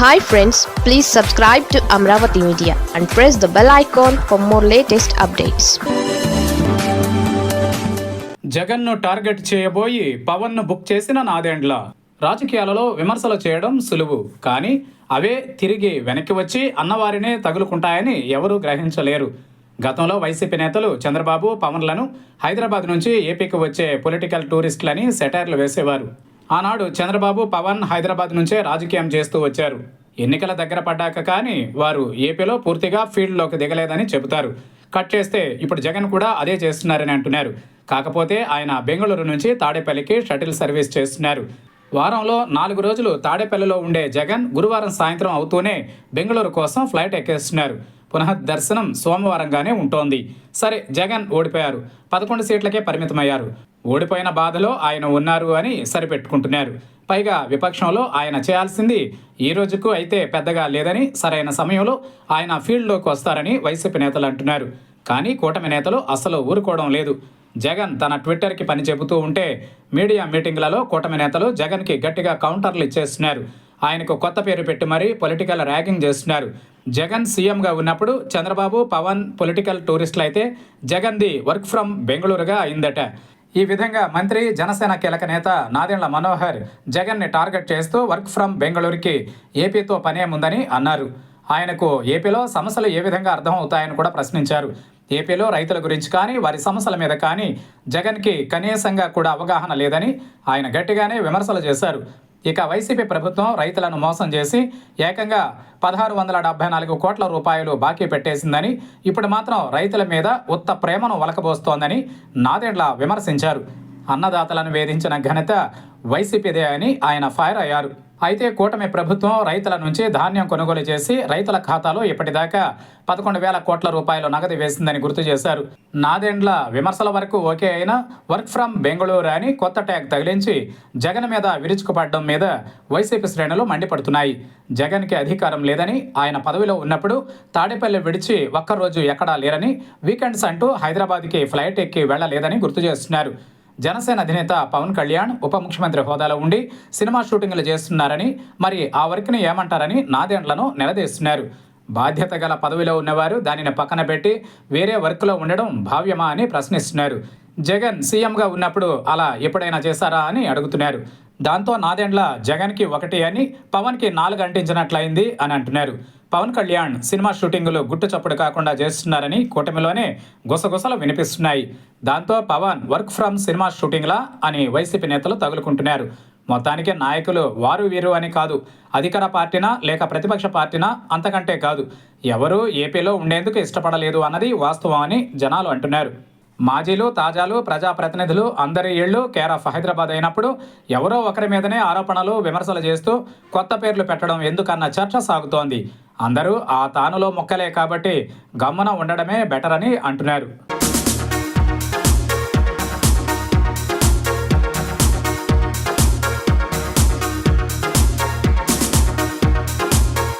Hi friends please subscribe to Amaravati media and press the bell icon for more latest updates జగన్ను target చేయబోయి పవన్ను book చేసిన నాదేండ్ల. రాజకీయాలలో విమర్శలు చేయడం సులువు కానీ అవే తిరిగి వెనక్కి వచ్చి అన్నవారినే తగులుకుంటాయని ఎవరూ గ్రహించలేరు. గతంలో వైసీపీ నేతలు చంద్రబాబు పవన్లను హైదరాబాద్ నుంచి ఏపీకి వచ్చే పొలిటికల్ టూరిస్టులని సెటైర్లు వేసేవారు. ఆనాడు చంద్రబాబు పవన్ హైదరాబాద్ నుంచే రాజకీయం చేస్తూ వచ్చారు. ఎన్నికల దగ్గర పడ్డాక కానీ వారు ఏపీలో పూర్తిగా ఫీల్డ్లోకి దిగలేదని చెబుతారు. కట్ చేస్తే ఇప్పుడు జగన్ కూడా అదే చేస్తున్నారని అంటున్నారు. కాకపోతే ఆయన బెంగళూరు నుంచి తాడేపల్లికి షటిల్ సర్వీస్ చేస్తున్నారు. వారంలో నాలుగు రోజులు తాడేపల్లిలో ఉండే జగన్ గురువారం సాయంత్రం అవుతూనే బెంగళూరు కోసం ఫ్లైట్ ఎక్కేస్తున్నారు. పునః దర్శనం సోమవారంగానే ఉంటోంది. సరే జగన్ ఓడిపోయారు. పదకొండు సీట్లకే పరిమితమయ్యారు. ఓడిపోయిన బాధలో ఆయన ఉన్నారు అని సరిపెట్టుకుంటున్నారు. పైగా విపక్షంలో ఆయన చేయాల్సింది ఈ రోజుకు అయితే పెద్దగా లేదని సరైన సమయంలో ఆయన ఫీల్డ్లోకి వస్తారని వైసీపీ నేతలు అంటున్నారు. కానీ కూటమి నేతలు అసలు ఊరుకోవడం లేదు. జగన్ తన ట్విట్టర్కి పని చెబుతూ ఉంటే మీడియా మీటింగ్లలో కూటమి నేతలు జగన్కి గట్టిగా కౌంటర్లు ఇచ్చేస్తున్నారు. ఆయనకు కొత్త పేరు పెట్టి మరీ పొలిటికల్ ర్యాగింగ్ చేస్తున్నారు. జగన్ సీఎంగా ఉన్నప్పుడు చంద్రబాబు పవన్ పొలిటికల్ టూరిస్టులు అయితే జగన్ది వర్క్ ఫ్రమ్ బెంగళూరుగా అయిందట. ఈ విధంగా మంత్రి జనసేన కీలక నేత నాదెండ్ల మనోహర్ జగన్ని టార్గెట్ చేస్తూ వర్క్ ఫ్రమ్ బెంగళూరుకి ఏపీతో పనేముందని అన్నారు. ఆయనకు ఏపీలో సమస్యలు ఏ విధంగా అర్థమవుతాయని కూడా ప్రశ్నించారు. ఏపీలో రైతుల గురించి కానీ వారి సమస్యల మీద కానీ జగన్కి కనీసంగా కూడా అవగాహన లేదని ఆయన గట్టిగానే విమర్శలు చేశారు. ఇక వైసీపీ ప్రభుత్వం రైతులను మోసం చేసి ఏకంగా పదహారు వందల డెబ్బై నాలుగు కోట్ల రూపాయలు బాకీ పెట్టేసిందని ఇప్పుడు మాత్రం రైతుల మీద ఉత్త ప్రేమను వలకబోస్తోందని నాదెండ్ల విమర్శించారు. అన్నదాతలను వేధించిన ఘనత వైసీపీదే అని ఆయన ఫైర్ అయ్యారు. అయితే కూటమి ప్రభుత్వం రైతుల నుంచి ధాన్యం కొనుగోలు చేసి రైతుల ఖాతాలో ఇప్పటిదాకా పదకొండు వేల కోట్ల రూపాయలు నగదు వేసిందని గుర్తు చేశారు. నాదెండ్ల విమర్శల వరకు ఓకే అయినా వర్క్ ఫ్రమ్ బెంగళూరు అని కొత్త ట్యాగ్ తగిలించి జగన్ మీద విరుచుకుపడడం మీద వైసీపీ శ్రేణులు మండిపడుతున్నాయి. జగన్కి అధికారం లేదని ఆయన పదవిలో ఉన్నప్పుడు తాడేపల్లి విడిచి ఒక్కరోజు ఎక్కడా లేరని వీకెండ్స్ అంటూ హైదరాబాద్కి ఫ్లైట్ ఎక్కి వెళ్ళలేదని గుర్తు చేస్తున్నారు. జనసేన అధినేత పవన్ కళ్యాణ్ ఉప ముఖ్యమంత్రి హోదాలో ఉండి సినిమా షూటింగ్లు చేస్తున్నారని మరి ఆ వర్క్ని ఏమంటారని నాదేండ్లను నిలదీస్తున్నారు. బాధ్యత గల పదవిలో ఉన్నవారు దానిని పక్కన పెట్టి వేరే వర్క్లో ఉండడం భావ్యమా అని ప్రశ్నిస్తున్నారు. జగన్ సీఎంగా ఉన్నప్పుడు అలా ఎప్పుడైనా చేశారా అని అడుగుతున్నారు. దాంతో నాదెండ్ల జగన్కి ఒకటి అని పవన్కి నాలుగు అంటించినట్లయింది అని అంటున్నారు. పవన్ కళ్యాణ్ సినిమా షూటింగులు గుట్టు చప్పుడు కాకుండా చేస్తున్నారని కూటమిలోనే గుసగుసలు వినిపిస్తున్నాయి. దాంతో పవన్ వర్క్ ఫ్రమ్ సినిమా షూటింగ్లా అని వైసీపీ నేతలు తగులుకుంటున్నారు. మొత్తానికి నాయకులు వారు వీరు అని కాదు. అధికార పార్టీనా లేక ప్రతిపక్ష పార్టీనా అంతకంటే కాదు. ఎవరూ ఏపీలో ఉండేందుకు ఇష్టపడలేదు అన్నది వాస్తవం అని జనాలు అంటున్నారు. మాజీలు తాజాలు ప్రజాప్రతినిధులు అందరి ఇళ్ళు కేర్ ఆఫ్ హైదరాబాద్ అయినప్పుడు ఎవరో ఒకరి మీదనే ఆరోపణలు విమర్శలు చేస్తూ కొత్త పేర్లు పెట్టడం ఎందుకన్న చర్చ సాగుతోంది. అందరూ ఆ తానులో మొక్కలే కాబట్టి గమ్మున ఉండడమే బెటర్ అని అంటున్నారు.